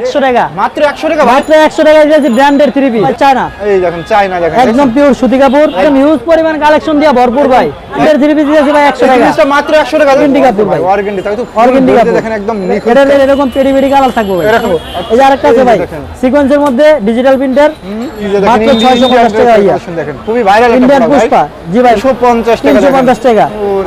একশো টাকা। মাত্র 100 টাকা মাত্র একশো টাকা দিয়েছি ব্র্যান্ডের থ্রি পিস চায়না। এই দেখেন চাই দেখেন। একদম পিওর সুতি কাপড় একদম হিউজ পরিমাণ কালেকশন দিয়া ভরপুর ভাই। ব্র্যান্ডের থ্রি পিস দিয়েছি ভাই একশো এই টাকা। জিনিসটা মাত্র 100 টাকা Organdy কাপড় ভাই। অর্গেন্ডি তাই তো অর্গেন্ডি কাপড়। দেখেন একদম নিখুঁত। এটা এরকম পেরি পেরি কালার থাকবে ভাই। এরকম। এই যে আরেকটা আছে ভাই সিকোয়েন্সের মধ্যে ডিজিটাল প্রিন্টার এই যে দেখেন মাত্র 650 টাকা। দেখেন খুবই ভাইরাল পুষ্পা। জি ভাই। 150 টাকা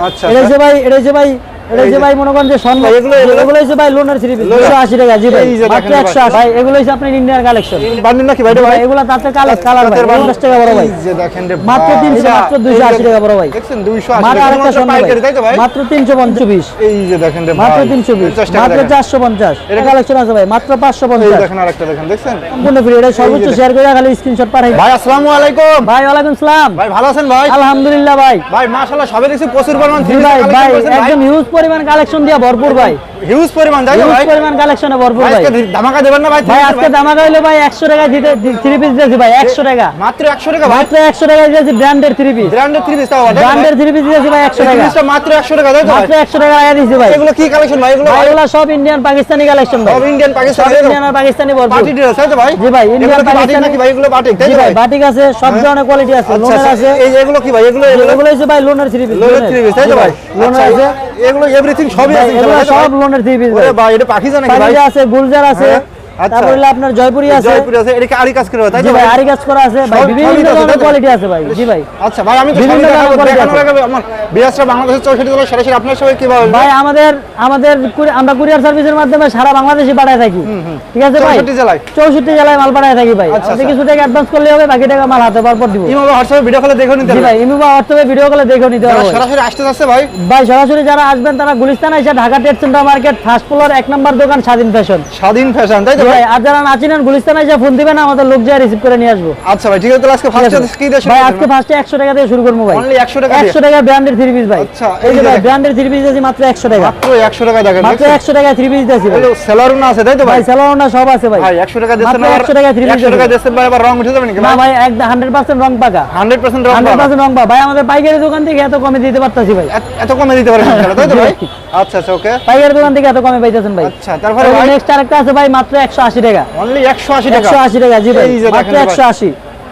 আচ্ছা এটা যে ভাই এটা যে ভাই এটা যে যে- ভাই মনে করেন যে স্বর্ণ এগুলো- এগুলো- এগুলো হচ্ছে ভাই লোনের থ্রি পিস লোনের- দুশো আশি টাকা জি ভাই। মাত্র দেখেন একশো ভাই। এগুলো হচ্ছে আপনার ইন্ডিয়ান কালেকশন বান্ডিল নাকি ভাই ভাই? এগুলো তাতে কালার কালার ভাই। তাঁতের বান্ডিল। পঞ্চাশ টাকা বড় ভাই। যে দেখেন রে মাত্র 300, মাত্র 280 টাকা বড় ভাই। দেখছেন 280 মাত্র আরেকটা মাত্র পাইকারি তাই তো ভাই? মাত্র তিনশো পঞ্চবিশ এই যে দেখেন রে মাত্র ভাই, তিনশো বিশ 50 টাকা মাত্র দেখেন। চারশো পঞ্চাশ। এটা কালেকশন আছে ভাই মাত্র পাঁচশো এই দেখেন আরেকটা দেখেন দেখছেন? সম্পূর্ণ ফ্রি এটা সর্বোচ্চ শেয়ার করে খালি স্ক্রিনশট পাঠাই। ভাই আসসালামু আলাইকুম। ভাই ওয়ালাইকুম সালাম। ভাই ভালো আছেন ভাই? আলহামদুলিল্লাহ ভাই। ভাই মাশাআল্লাহ সবে দেখছি প্রচুর পরিমাণ ভাই ভাই একদম পরিমাণ কালেকশন দিয়া ভরপুর ভাই। হিউজ পরিমাণ হিউজ ভাই। পরিমাণ কালেকশনে ভরপুর ভাই আজকে ধামাকা দেবেন না ভাই ভাই আজকে দামাকা হইল ভাই একশো টাকা দিতে থ্রি পিস দিয়েছি ভাই একশো টাকা। মাত্র 100 টাকা মাত্র একশো টাকা দিয়েছি ব্র্যান্ডের থ্রি পিস ব্র্যান্ডের থ্রি পিস তাও ভাই ব্র্যান্ডের থ্রি পিস দিয়েছি ভাই একশো এই টাকা। জিনিসটা মাত্র 100 টাকা ভাই মাত্র একশো টাকা লাগা দিয়েছি ভাই। এগুলো কি কালেকশন ভাই? এগুলো এগুলো সব ইন্ডিয়ান পাকিস্তানি কালেকশন ভাই। সব ইন্ডিয়ান পাকিস্তানি ইন্ডিয়ান আর পাকিস্তানি ভরপুর। পার্টি ড্রেস তো ভাই? জি ভাই, ইন্ডিয়ান পাকিস্তানি- নাকি ভাই? এগুলো বাটিক তাই ভাই বাটিক আছে সব ধরনের কোয়ালিটি আছে আচ্ছা লোনের আচ্ছা আছে। এই এগুলো কি ভাই? এগুলো এগুলো হচ্ছে ভাই লোনের থ্রি পিস লোনের থ্রি পিস তাই তো ভাই লোনের আচ্ছা, আছে। এগুলো এভরিথিং সবই আছে? সব লোনের থ্রি পিস ভাই এটা পাখি নাকি ভাই আছে গুলজার আছে হ্যাঁ। তারপর হলো আপনার জয়পুরি আছে। জয়পুর আছে এটা আরি কাজ করে তাই তো ভাই ভাই আরি কাজ করা আছে। ভাই বিভিন্ন সবই তো আছে, ধরনের কোয়ালিটি আছে ভাই। জি ভাই। আচ্ছা ভাই আমি তো বিভিন্ন ধরনের quality দেখানোর আছে। আগে আমার বিয়াসটা বাংলাদেশের চৌষট্টি জেলা সরাসরি আপনার সবাই কীভাবে ভাই আমাদের আমাদের আমরা কুরিয়ার সার্ভিসের মাধ্যমে সারা বাংলাদেশে পাঠায় থাকি। ঠিক আছে ভাই? চৌষট্টি জেলায়? চৌষট্টি জেলায় মাল পাঠায় থাকি ভাই। আচ্ছা, আচ্ছা। কিছু টাকা অ্যাডভান্স করলে হবে বাকি টাকা মাল হাতে পর দিব। ইমামে হোয়াটসঅ্যাপে ভিডিও কলে দেখে নিতে হবে। ভাই হোয়াটসঅ্যাপে ভিডিও কলে নিতে হবে। সরাসরি আসতে যাচ্ছে ভাই। ভাই সরাসরি যারা আসবেন তারা গুলিস্তান এসে Dhaka trade centre market first floor এক নম্বর দোকান স্বাধীন ফ্যাশন স্বাধীন ফ্যাশন তাই তো? ভাই ভাই আর যারা না চিনেন গুলিস্তান এসে ফোন দিবেন আমাদের লোক যা রিসিভ করে নিয়ে আসব। আচ্ছা ভাই ঠিক আছে তাহলে আজকে ফার্স্ট কি দিয়ে ভাই আজকে ফার্স্টে একশো টাকা দিয়ে শুরু করব ভাই। Only 100 টাকা দিয়ে? একশো টাকা ব্র্যান্ডের থ্রি পিস ভাই। আচ্ছা, এই এই যে যে ভাই দেখেন। থ্রি পিস দিয়েছি মাত্র একশো টাকা। মাত্র 100 টাকা দেখেন মাত্র একশো টাকায় থ্রি পিস দিয়েছি ভাই সেলারও না আছে তাই তো ভাই? ভাই স্যালোনা সব আছে ভাই। ভাই 100 টাকা দিচ্ছেন মাত্র 100 টাকায় three piece 100 টাকা দেবেন। ভাই আবার রং উঠে যাবে নাকি না ভাই? ভাই একদম হান্ড্রেড পার্সেন্ট রং পাকা। 100% রং হান্ড্রেড পাবা। পার্সেন্ট রং পাকা। ভাই আমাদের পাইকারি দোকান থেকে এত কমে দিতে পারতাছি ভাই। এত- কমে দিতে ইনশাআল্লাহ, তাই তো ভাই? আচ্ছা আচ্ছা ওকে। পাইকারি দোকান থেকে এত কমে পাইতেছেন ভাই। আচ্ছা তারপরে নেক্সট আরেকটা আছে ভাই মাত্র 180 টাকা। অনলি 180 টাকা। 180 টাকা জি ভাই। মাত্র 180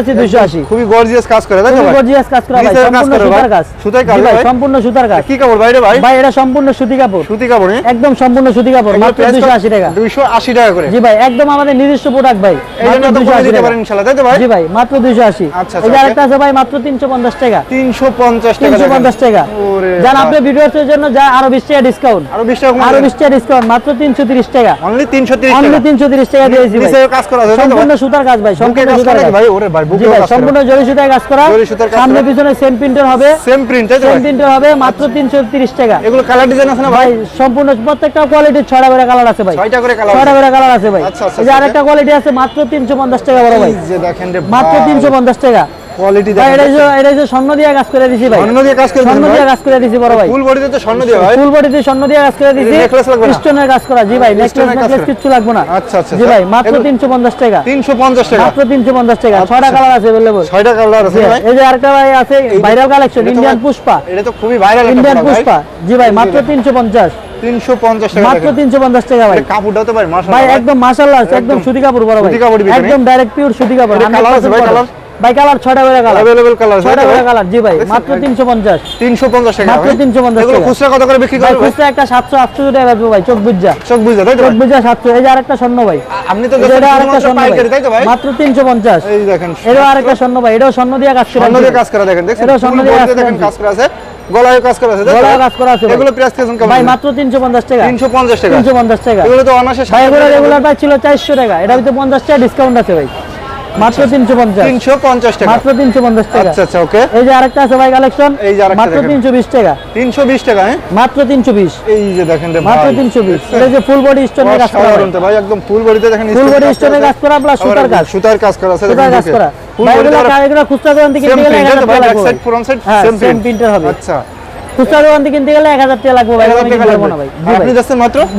আছে দুইশো আশি। খুবই গর্জিয়াস কাজ করে তাই গর্জিয়াস কাজ করা ভাই। সম্পূর্ণ সুতার কাজ। সুতার কাজ ভাই? সম্পূর্ণ সুতার কাজ। কি কাপড় ভাই রে ভাই? ভাই এটা সম্পূর্ণ সুতি কাপড়। সুতি কাপড়? একদম সম্পূর্ণ সুতি কাপড় মাত্র price দুইশো কত? আশি টাকা। 280 টাকা করে। জি ভাই একদম আমাদের নিজস্ব প্রোডাক্ট ভাই। মাত্র টাকা। ইনশাআল্লাহ তাই তো ভাই? জি ভাই মাত্র দুইশো আশি। আচ্ছা, এই আচ্ছা, আরেকটা আছে ভাই মাত্র তিনশো পঞ্চাশ টাকা। 350 টাকা তিনশো দেখেন। পঞ্চাশ টাকা। ওরে যান আপনি ভিডিওর জন্য যা আরও বিশ টাকা ডিসকাউন্ট আরও 20 টাকা আরও কমাবেন বিশ টাকা ডিসকাউন্ট মাত্র তিনশো তিরিশ টাকা। অনলি 330 অনলি টাকা। তিনশো তিরিশ টাকা দিয়েছি ভাই। কাজ করা সম্পূর্ণ সুতার কাজ ভাই সম্পূর্ণ সুতার কাজ। ভাই? ওরে ভাই বুকে ভাই সম্পূর্ণ জরি সুতায় কাজ করা। জরি সুতার কাজ সামনে পিছনে সেম প্রিন্টার হবে। সেম প্রিন্ট সেম প্রিন্টার হবে মাত্র তিনশো তিরিশ টাকা। এগুলো কালার ডিজাইন আছে না ভাই? সম্পূর্ণ প্রত্যেকটা কোয়ালিটির ছড়া করে কালার আছে ভাই। ছয়টা করে কালার ছয়টা করে কালার আছে ভাই। আচ্ছা, আচ্ছা, এই যে আচ্ছা। আরেকটা কোয়ালিটি আছে মাত্র তিনশো পঞ্চাশ টাকা বড় ভাই। দেখেন মাত্র তিনশো পঞ্চাশ টাকা। কোয়ালিটি এটা যে এটা যে স্বর্ণ দিয়ে কাজ করে দিছি ভাই। স্বর্ণ দিয়ে কাজ করে স্বর্ণ দিয়ে কাজ করে দিছি বড় ভাই। ফুল বডিতে তো স্বর্ণ দিয়ে ভাই? ফুল বডিতে স্বর্ণ দিয়ে কাজ করে দিছি। necklace লাগবে না? স্টোনের কাজ করা জি ভাই নেকলেস নেকলেস। কিচ্ছু লাগবে না। আচ্ছা, আচ্ছা, জি আচ্ছা। ভাই মাত্র এগুলো- তিনশো পঞ্চাশ টাকা। 350 টাকা। মাত্র তিনশো পঞ্চাশ টাকা। ছয়টা কালার আছে ছয়টা কালার আছে ভাই? এই যে আরেকটা ভাই আছে ভাইরাল কালেকশন ইন্ডিয়ান পুষ্পা এটা তো খুবই ভাইরাল ইন্ডিয়ান পুষ্পা জি ভাই মাত্র তিনশো পঞ্চাশ। 350 টাকা মাত্র দেখেন। তিনশো পঞ্চাশ টাকা ভাই। এটা কাপড়টাও তো ভাই ভাই একদম মাশাআল্লাহ একদম সুতি কাপড় বড় ভাই? একদম ডাইরেক্ট পিওর সুতি কাপড় colour আছে ভাই, cotton। colour? ভাই কালার ছয়টা করে কালার अवेलेबल কালার আছে ছয়টা তাই তো করে ভাই? কালার জি ভাই দেখছেন? মাত্র তিনশো পঞ্চাশ 350 টাকা মাত্র ভাই? 350 এগুলো টাকা। খুচরা কত করে বিক্রি ভাই করবে ভাই? খুচরা একটা সাতশো আটশো টাকা বেচবো ভাই চোখ বুঝা চোখ বুঝা তাই তো চোখ ভাই? বুঝা সাতশো এই যে আরেকটা স্বর্ণ ভাই আপনি তো এই যে দেখছেন এটা আরেকটা শুধুমাত্র স্বর্ণ ভাই পাইকারি তাই তো ভাই মাত্র তিনশো পঞ্চাশ এই দেখেন এটাও আরেকটা স্বর্ণ ভাই এটাও স্বর্ণ দিয়ে কাজ করে স্বর্ণ দিয়ে কাজ করা দেখেন দেখছেন এটাও স্বর্ণ ফুল দিয়ে বডিতে কাজ দেখেন করা কাজ করা আছে গলায় কাজ করা আছে তাই তো? গলায় কাজ করা আছে ভাই। এগুলো প্রাইস কেমন কেমন ভাই মাত্র তিনশো পঞ্চাশ টাকা 350 টাকা তিনশো পঞ্চাশ টাকা এগুলো তো অনাসে ভাই এগুলো রেগুলার প্রাইস ছিল চারশো টাকা এটা ভিতরে পঞ্চাশ টাকা ডিসকাউন্ট আছে ভাই মাত্র 350 350 টাকা। মাত্র 350 টাকা। আচ্ছা আচ্ছা ওকে। এই যে আরেকটা আছে ভাই কালেকশন এই যে আরেকটা মাত্র 320 টাকা। 320 টাকা হ্যাঁ? মাত্র 320 এই যে দেখেন রে মাত্র 320 এটা যে ফুল বডি স্টোনের কাজ করা আছে ভাই একদম ফুল বডিতে দেখেন ফুল বডি স্টোনের কাজ করা প্লাস সুতার কাজ সুতার কাজ করা আছে সুতার কাজ করা। ভাইগুলো কারিগরা খুচরা দোকান থেকে নিয়ে গেলে এটা ভাই back side front side same same printer হবে। আচ্ছা। খুচরা কিনতে গেলে 1000 টাকা লাগবে ভাই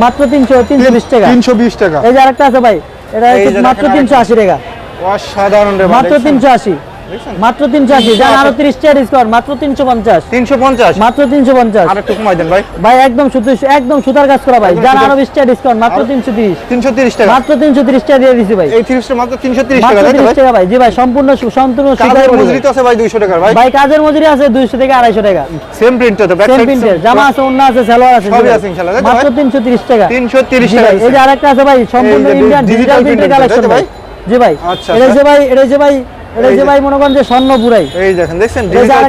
মাত্র? তিনশো 300 320 টাকা। 320 টাকা। এই যে আরেকটা আছে ভাই এটা মাত্র 380 টাকা। অসাধারণ মাত্র মাত্র মাত্র তিনশো তিনশো পঞ্চাশ? মাত্র ভাই। ভাই সম্পূর্ণ কাজের মজুরি। আছে ভাই দুইশো কাজের মজুরি আছে দুইশো থেকে আড়াইশো টাকা। সেম প্রিন্ট জামা আছে অন্য আছে আছে মাত্র তিনশো তিরিশ টাকা। তিনশো তিরিশ টাকা আরেকটা আছে ভাই সম্পূর্ণ ইন্ডিয়ান ডিজিটাল কালেকশন ভাই। জি ভাই আচ্ছা এটা আচ্ছা। যে ভাই এটা যে ভাই এটা যে ভাই মনে করেন যে এই দেখেন দেখছেন? ডিজিটাল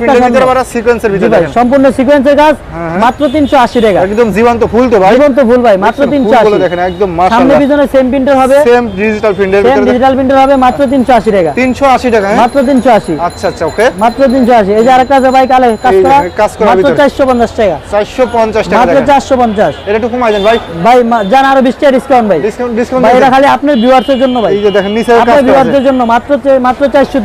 সিকোয়েন্সের ভিতরে সম্পূর্ণ সিকোয়েন্সের হ্যাঁ, হ্যাঁ। কাজ মাত্র 380 টাকা। একদম জীবন্ত ফুল তো ভাই। জীবন্ত ফুল ভাই মাত্র 380 দেখেন একদম মাশাআল্লাহ। সামনে পিছনে সেম হবে। সেম ডিজিটাল ভিতরে সেম ডিজিটাল হবে মাত্র 380 টাকা। 380 টাকা হ্যাঁ? মাত্র 380 আচ্ছা আচ্ছা ওকে। মাত্র 380 এই যে আরেকটা আছে ভাই কালে কাজ করা। মাত্র 450 টাকা। 450 টাকা মাত্র 450 এটা একটু কমাই দেন ভাই। ভাই জান আরও ডিসকাউন্ট ভাই। ডিসকাউন্ট ডিসকাউন্ট ভাই এটা খালি আপনার ভিউয়ারদের জন্য ভাই। এই যে দেখেন নিচের কাজ আপনার ভিউয়ারদের জন্য মাত্র মাত্র 400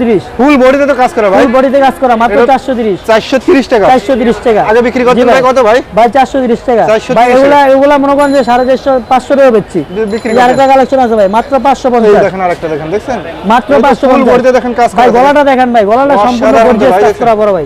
এগুলা এগুলা মনে করেন যে টাকা বেচছি। বিক্রি আরেকটা কালেকশন ভাই মাত্র দেখেন মাত্র 550 ফুল বডিতে দেখেন কাজ ভাই গলাটা দেখেন ভাই গলাটা সম্পূর্ণ কাজ করা ভাই।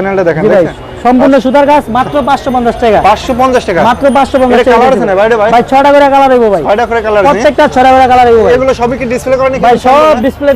প্যানেলটা দেখেন সম্পূর্ণ সুতার কাজ মাত্র 550 টাকা। 550 টাকা। মাত্র 550 টাকা কালার আছে না? ভাই? ভাই ভাই করে কালার হইবো ভাই। করে কালার প্রত্যেকটা করে কালার হইবো এগুলো সবই কি ডিসপ্লে নাকি ভাই সব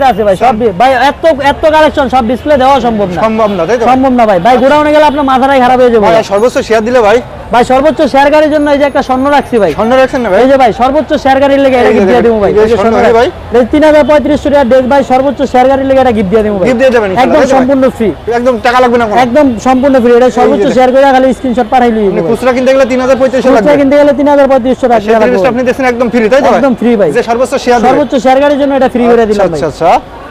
আছে ভাই সব ভাই এত এত কালেকশন সব ডিসপ্লে দেওয়া সম্ভব না। সম্ভব না তাই তো? সম্ভব না ভাই। ভাই আচ্ছা। গোডাউনে গেলে আপনার মাথাটাই খারাপ হয়ে যাবে ভাই সর্বোচ্চ শেয়ার দিলে ভাই? ভাই সর্বোচ্চ শেয়ার গাড়ির জন্য এই যে একটা স্বর্ণ রাখছি ভাই। স্বর্ণ রাখছেন না ভাই? এই যে ভাই সর্বোচ্চ শেয়ার গাড়ির লেগে এটা গিফট দিয়ে দেবো ভাই। এই স্বর্ণ ভাই। এই 3535 টাকা ডেস ভাই সর্বোচ্চ শেয়ার গাড়ির লেগে এটা গিফট দিয়ে দেবো ভাই। গিফট দিয়ে দেবেন একদম সম্পূর্ণ ফ্রি একদম টাকা লাগবে না একদম সম্পূর্ণ ফ্রি এটা সর্বোচ্চ শেয়ার করে খালি স্ক্রিনশট পাঠাই লই আপনি মানে খুচরা কিনতে গেলে 3035 টাকা খুচরা কিনতে গেলে 3035 টাকা লাগবে। আপনি দেন একদম ফ্রি তাই তো একদম ফ্রি ভাই। যে সর্বোচ্চ শেয়ার সর্বোচ্চ শেয়ার গাড়ির জন্য এটা ফ্রি করে দিলাম আচ্ছা, ভাই। আচ্ছা আচ্ছা।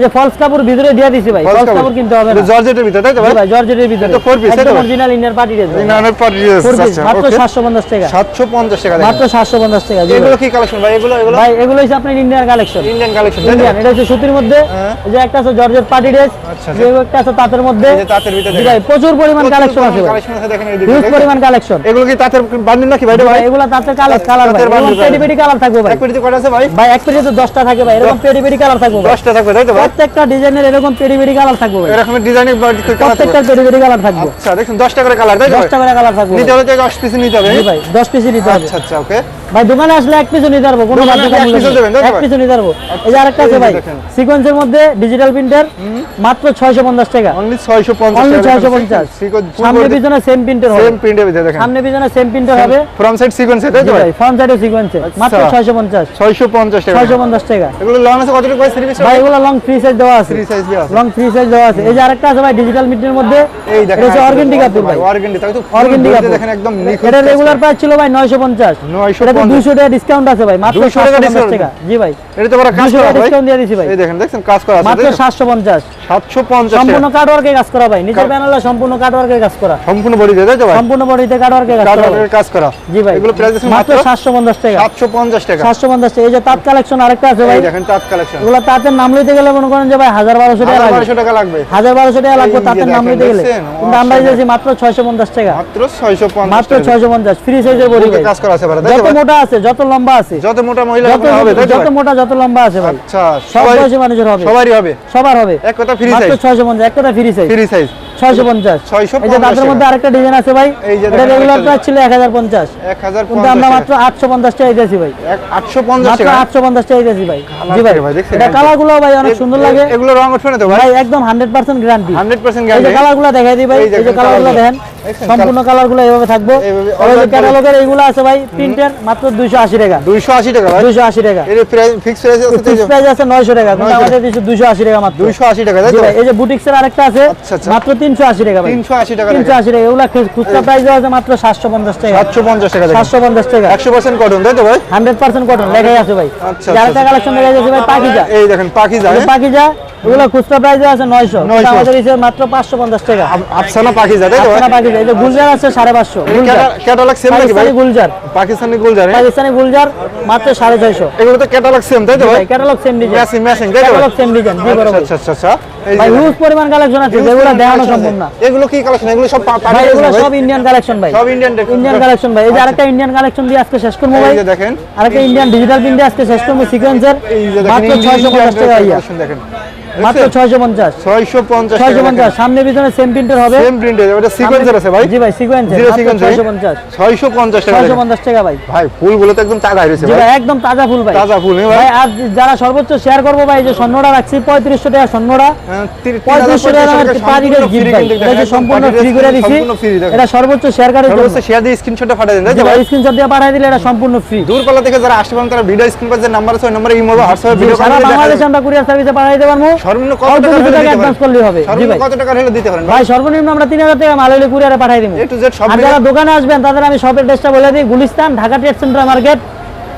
যে ফলস কাপড় ভিতরে দিয়ে দিছি ভাই ফলস কাপড়। কিনতে হবে না। জর্জেটের ভিতরে তাই তো ভাই? জর্জেটের ভিতরে। তো piece original inner party inner party আচ্ছা মাত্র 750 টাকা। 750 টাকা মাত্র 750 টাকা এগুলো কি কালেকশন ভাই? এগুলো এগুলো? ভাই এগুলো হচ্ছে আপনার Indian collection Indian collection Indian এটা হচ্ছে সুতির মধ্যে হ্যাঁ। যে একটা আছে জর্জেট পার্টি আচ্ছা, আচ্ছা। একটা আছে তাঁতের মধ্যে। এই তাঁতের ভিতরে ভাই প্রচুর পরিমাণ কালেকশন আছে কালেকশন আছে দেখেন এই পরিমাণ কালেকশন এগুলো কি তাঁতের বান্ডিল নাকি ভাই ভাই? এগুলো তাঁতের কালার কালার ভাই। পেডি পেডি কালার থাকবে ভাই। এক পেডিতে কয়টা আছে ভাই? ভাই এক পেডিতে 10টা থাকে ভাই। এরকম পেডি পেডি কালার থাকবে 10টা থাকবে তাই তো প্রত্যেকটা ডিজাইনের এরকম পেরি পেরি কালার থাকবে এরকম ডিজাইনের প্রত্যেকটা পেরি পেরি কালার থাকবে। আচ্ছা দেখুন 10 টাকা করে কালার তাই 10 টাকা করে কালার থাকবে নিতে হলে 10 পিস নিতে হবে। ভাই 10 পিস নিতে হবে। আচ্ছা আচ্ছা ওকে ভাই দোকানে আসলে এক পিছু নিতে পারব কোনো এক পিছু নিতে পারব। এই যে আরেকটা আছে ভাই সিকোয়েন্সের মধ্যে ডিজিটাল প্রিন্টার মাত্র 650 টাকা। অনলি সামনে পিছনে সেম প্রিন্টার সেম প্রিন্টার সামনে পিছনে সেম প্রিন্টার হবে। ফ্রন্ট সাইড তাই তো ভাই? ফ্রন্ট সাইডে সিকোয়েন্সে মাত্র 650 650 টাকা। 650 টাকা। এগুলো লং আছে কত টাকা সার্ভিস ভাই এগুলো লং ফ্রি সাইজ দেওয়া আছে। ফ্রি সাইজ দেওয়া লং ফ্রি সাইজ দেওয়া আছে। এই যে আরেকটা আছে ভাই ডিজিটাল মধ্যে। এই দেখেন এটা কাপড় ভাই তাই তো কাপড়। দেখেন একদম নিখুঁত এটা রেগুলার প্রাইস ছিল ভাই 950 950 200 টাকা ডিসকাউন্ট আছে ভাই মাত্র 200 টাকা। জি ভাই। এটা তো বড় কাজ করা ভাই। ডিসকাউন্ট দিয়ে দিছি ভাই। এই দেখেন দেখেন কাজ করা আছে মাত্র 750 750 সম্পূর্ণ ওয়ার্কে কাজ করা ভাই। সম্পূর্ণ ওয়ার্কে কাজ করা। সম্পূর্ণ বডি দিয়ে দাও ভাই? সম্পূর্ণ ওয়ার্কে কাজ করা কাজ করা। জি ভাই। এগুলো প্রাইস মাত্র 750 টাকা। 750 টাকা। 750 এই যে তাত কালেকশন আরেকটা আছে ভাই। দেখেন তাত কালেকশন এগুলো তাতের নাম গেলে মনে করেন যে ভাই 1200 টাকা লাগবে। 1200 টাকা লাগবে। 1200 টাকা তাতের নাম গেলে। কিন্তু আমরা দিয়েছি মাত্র 650 টাকা। মাত্র 650 মাত্র 650 ফ্রি সাইজের বডি ভাই। কাজ করা আছে ভাই যত মোটা আছে যত লম্বা আছে যত মোটা মহিলা হবে যত মোটা যত লম্বা আছে ভাই। আচ্ছা সব বয়সী মানুষের হবে। সবারই হবে। সবার হবে। এক কথা ফ্রি সাইজ ছয়শো পঞ্চাশ এক কথা ফ্রি সাইজ ফ্রি সাইজ সম্পূর্ণ কালারগুলো এই এইভাবে থাকব। ক্যাটালগের এইগুলো আছে ভাই প্রিন্টের মাত্র দুইশো আশি টাকা। দুইশো আশি টাকা দুইশো আশি টাকা। নয়শো টাকা দুইশো আশি টাকা মাত্র। 280 টাকা এই যে বুটিক্সের আরেকটা আছে মাত্র তিন তিনশো আশি টাকা তিনশো আশি টাকা তিনশো আশি টাকা। এগুলা খুচরা প্রাইস আছে মাত্র সাতশো পঞ্চাশ টাকা। সাতশো পঞ্চাশ টাকা সাতশো পঞ্চাশ টাকা। একশো পার্সেন্ট কটন তাই তো ভাই? হান্ড্রেড পার্সেন্ট কটন লেখাই আছে ভাই। আচ্ছা। কালেকশন দেখা যাচ্ছে ভাই পাকিজা। এই দেখেন পাখি যায় পাকিজা এগুলো খুচরা প্রাইসে আছে 900 আমাদের মাত্র পাঁচশো পঞ্চাশ টাকা। আফসানা পাখি যায় তাই তো? এই যে গুলজার আছে সাড়ে পাঁচশো। গুলজার। ক্যাটালগ সেম নাকি ভাই? গুলজার। পাকিস্তানি গোল যায় পাকিস্তানি গুলজার মাত্র সাড়ে ছয়শো। এগুলো তো ক্যাটালগ সেম তাই তো ভাই? Catalogue same design matching matching তাই তো ক্যাটালগ সেম ডিজাইন জি বড় আচ্ছা আচ্ছা আচ্ছা। ভাই হিউজ পরিমাণ কালেকশন আছে যেগুলো দেখানো সম্ভব না। এগুলো কি কালেকশন এগুলো সব ভাই এগুলো সব ইন্ডিয়ান কালেকশন ভাই। সব ইন্ডিয়ান ইন্ডিয়ান কালেকশন ভাই। এই যে আরেকটা ইন্ডিয়ান কালেকশন দিয়ে আজকে শেষ করব ভাই। এই যে দেখেন। আরেকটা ইন্ডিয়ান ডিজিটাল প্রিন্টে আজকে শেষ করব সিকোয়েন্সের যে মাত্র ছয়শো পঞ্চাশ টাকা দেখেন। মাত্র ছয়শো পঞ্চাশ। ছয়শো পঞ্চাশ ছয়শো পঞ্চাশ। সামনে পিছনে সেম প্রিন্টের হবে। সেম প্রিন্টের ওটা সিকোয়েন্সের আছে ভাই। জি ভাই সিকোয়েন্সের জিরো মাত্র সিকোয়েন্স ছয়শো পঞ্চাশ। ছয়শো পঞ্চাশ টাকা ছয়শো দেখেন। পঞ্চাশ টাকা ভাই। ভাই ফুলগুলো তো একদম তাজা হয়েছে জি ভাই একদম তাজা ফুল ভাই। তাজা ফুল, হ্যাঁ ভাই? আর যারা সর্বোচ্চ শেয়ার করব ভাই এই যে স্বর্ণটা রাখছি পঁয়ত্রিশশো টাকা স্বর্ণটা হ্যাঁ, তিন- তিন হাজার পঁয়ত্রিশশো টাকা টাকা গিফট ভাই। এটা যে সম্পূর্ণ ফ্রি করে দিছি। এটা সর্বোচ্চ শেয়ারকারের জন্য সর্বোচ্চ শেয়ার দিয়ে স্ক্রিনশটটা পাঠিয়ে দেন ভাই স্ক্রিনশট দিয়ে পাঠিয়ে দিলে এটা সম্পূর্ণ ফ্রি দূরপাল্লা থেকে যারা আসতে পারেন তারা ভিডিও স্ক্রিন পাশে নাম্বার আছে ওই নম্বরে ইমো হোয়াটসঅ্যাপে ভিডিও সারা বাংলাদেশে আমরা কুরিয়ার সার্ভিসে পাঠিয়ে পারব। সর্বনিম্ন কত টাকা অ্যাডভান্স করলে হবে। সর্বনিম্ন কত টাকা হলে দিতে পারেন ভাই? সর্বনিম্ন আমরা তিন হাজার টাকা মাল কুরিয়ারে পাঠিয়ে দেব। একটু জেড সব আর যারা দোকানে আসবেন তাদের আমি শপের ড্রেসটা বলে দিই। Gulistan Dhaka trade centre market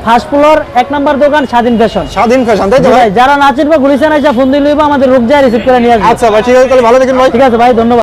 first floor এক নম্বর দোকান স্বাধীন ফ্যাশন স্বাধীন ফ্যাশন তাই তো ভাই? যারা না চিনবো গুলিস্তান আইসা ফোন দিলে আমাদের রোগ যায় রিসিভ করে নিয়ে আসবে। আচ্ছা ভাই ঠিক আছে তাহলে ভালো থাকেন ভাই। ঠিক আছে ভাই ধন্যবাদ।